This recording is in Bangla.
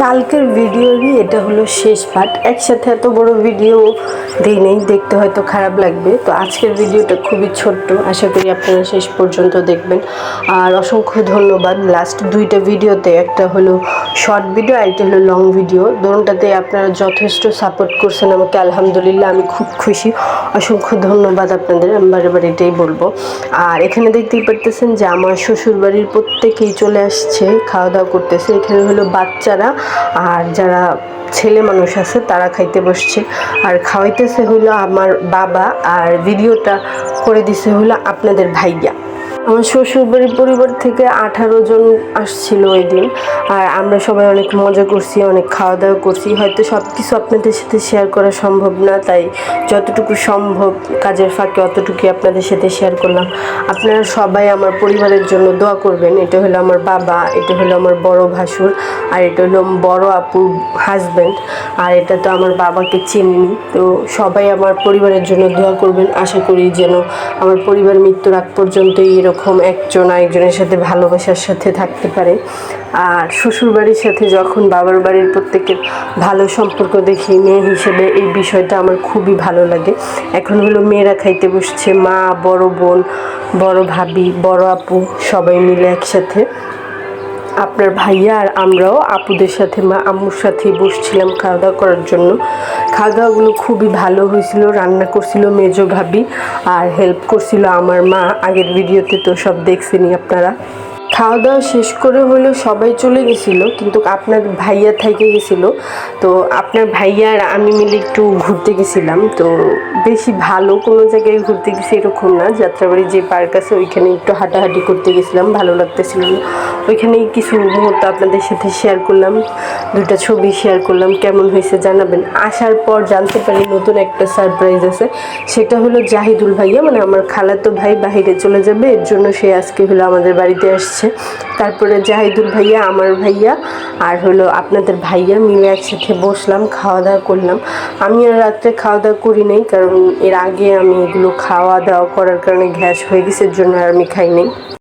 কালকের ভিডিওরই এটা হলো শেষ পার্ট একসাথে এত বড় ভিডিও দিই নেই দেখতে হয়তো খারাপ লাগবে। তো আজকের ভিডিওটা খুবই ছোট্ট। আশা করি আপনারা শেষ পর্যন্ত দেখবেন। আর অসংখ্য ধন্যবাদ। লাস্ট দুইটা ভিডিওতে একটা হলো শর্ট ভিডিও আর একটা হলো লং ভিডিও দোনটাতে আপনারা যথেষ্ট সাপোর্ট করছেন আমাকে। আলহামদুলিল্লাহ, আমি খুব খুশি। অসংখ্য ধন্যবাদ আপনাদের। আমি বারে এটাই বলব। আর এখানে দেখতেই পারতেছেন যে আমার শ্বশুরবাড়ির প্রত্যেকেই চলে আসছে খাওয়া দাওয়া করতেছে। এখানে হলো বাচ্চারা। আর যারা ছেলে মানুষ আছে, তারা খাইতে বসছে। আর খাওয়াইতেছে হলো আমার বাবা আর ভিডিওটা করে দিছে হলো আপনাদের ভাইয়া। আমার শ্বশুরবাড়ির পরিবার থেকে আঠারো জন আসছিল ওই দিন। আর আমরা সবাই অনেক মজা করছি, অনেক খাওয়া দাওয়া করছি। হয়তো সব কিছু আপনাদের সাথে শেয়ার করা সম্ভব না, তাই যতটুকু সম্ভব কাজের ফাঁকে অতটুকুই আপনাদের সাথে শেয়ার করলাম। আপনারা সবাই আমার পরিবারের জন্য দোয়া করবেন। এটা হলো আমার বাবা, এটা হলো আমার বড় ভাসুর, আর এটা হলো বড় আপুর হাজব্যান্ড আর এটা তো আমার বাবাকে চিনিনি। তো সবাই আমার পরিবারের জন্য দোয়া করবেন। আশা করি যেন আমার পরিবার মৃত্যুর আগ পর্যন্ত এরকম একজন আরেকজনের সাথে ভালোবাসার সাথে থাকতে পারে। আর শ্বশুর বাড়ির সাথে যখন বাবার বাড়ির প্রত্যেকের ভালো সম্পর্ক দেখি, মেয়ে হিসেবে এই বিষয়টা আমার খুবই ভালো লাগে। এখন হলো মেয়েরা খাইতে বসছে, মা, বড় বোন, বড় ভাবি, বড় আপু, সবাই মিলে একসাথে। আপনার ভাইয়া আর আমরাও আপুদের সাথে মা আম্মুর সাথে বসছিলাম খাওয়া দাওয়া করার জন্য। খাওয়া দাওয়াগুলো খুবই ভালো হয়েছিল, রান্না করছিল মেজো ভাবি আর হেল্প করছিল আমার মা। আগের ভিডিওতে তো সব দেখছেনই আপনারা। খাওয়া দাওয়া শেষ করে হলেও সবাই চলে গেছিল, কিন্তু আপনার ভাইয়া থেকে গেছিল। তো আপনার ভাইয়া আর আমি মিলে একটু ঘুরতে গেছিলাম। তো বেশি ভালো কোনো জায়গায় ঘুরতে গেছি এরকম না। যাত্রাবাড়ি যে পার্ক আছে ওইখানে একটু হাঁটাহাঁটি করতে গেছিলাম, ভালো লাগতেছিল ওইখানেই কিছু মুহূর্ত আপনাদের সাথে শেয়ার করলাম দুটা ছবি শেয়ার করলাম, কেমন হয়েছে জানাবেন। আসার পর জানতে পারি নতুন একটা সারপ্রাইজ আছে, সেটা হলো জাহিদুল ভাইয়া মানে আমার খালাতো ভাই বাহিরে চলে যাবে, এর জন্য সে আজকে হলো আমাদের বাড়িতে আসছে। তারপরে জাহিদুল ভাইয়া, আমার ভাইয়া, আর হলো আপনাদের ভাইয়া মিলে একসাথে বসলাম খাওয়া দাওয়া করলাম। আমি আর রাত্রে খাওয়া দাওয়া করি নাই, কারণ এর আগে আমি এগুলো খাওয়া দাওয়া করার কারণে গ্যাস হয়ে গেছে জন্য আর আমি খাই নাই।